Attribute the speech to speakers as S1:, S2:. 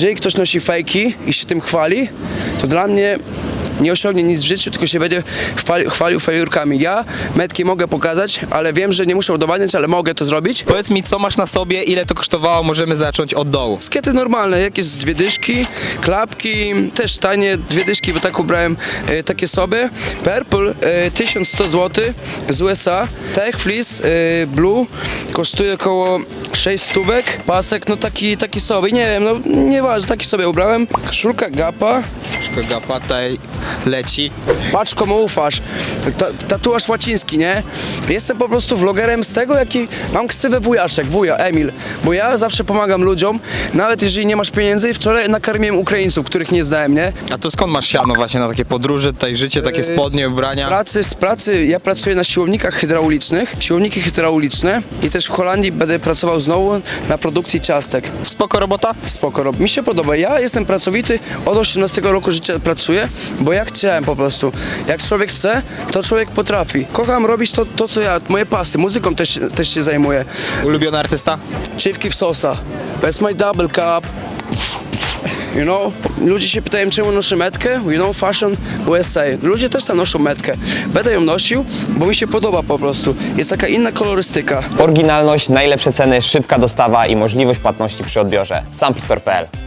S1: jeżeli ktoś nosi fejki i się tym chwali, to dla mnie nie osiągnie nic w życiu, tylko się będzie chwali, chwalił fejurkami. Ja metki mogę pokazać, ale wiem, że nie muszę udowadniać, ale mogę to zrobić.
S2: Powiedz mi, co masz na sobie, ile to kosztowało, możemy zacząć od dołu.
S1: Skiety normalne, jakieś z dwie dyszki, klapki, też tanie, dwie dyszki, bo tak ubrałem e, takie sobie. Purple e, 1100 zł z USA. Tech Fleece e, Blue kosztuje około 6 stówek. Pasek, no taki, taki sobie, nie wiem, no nieważne, taki sobie ubrałem. Koszulka Gapa.
S2: Gapa tutaj leci.
S1: Patrz komu ufasz. Ta, tatuaż łaciński, nie? Jestem po prostu vlogerem z tego, jaki mam ksywę wujaszek, wuja, Emil. Bo ja zawsze pomagam ludziom, nawet jeżeli nie masz pieniędzy. Wczoraj nakarmiłem Ukraińców, których nie znałem, nie?
S2: A to skąd masz siano właśnie na takie podróże, tutaj życie, takie spodnie,
S1: Z
S2: ubrania?
S1: pracy, z pracy, ja pracuję na siłownikach hydraulicznych, siłowniki hydrauliczne i też w Holandii będę pracował znowu na produkcji ciastek.
S2: Spoko robota?
S1: Spoko. Mi się podoba. Ja jestem pracowity, od 18 roku życia pracuję, bo ja chciałem po prostu. Jak człowiek chce, to człowiek potrafi. Kocham robić to, to co ja, moje pasy. Muzyką też, też się zajmuję.
S2: Ulubiony artysta?
S1: Chiefki w sosa. That's my double cup. You know, ludzie się pytają, czemu noszę metkę. You know, fashion USA. Ludzie też tam noszą metkę. Będę ją nosił, bo mi się podoba po prostu. Jest taka inna kolorystyka.
S3: Oryginalność, najlepsze ceny, szybka dostawa i możliwość płatności przy odbiorze. Sampistore.pl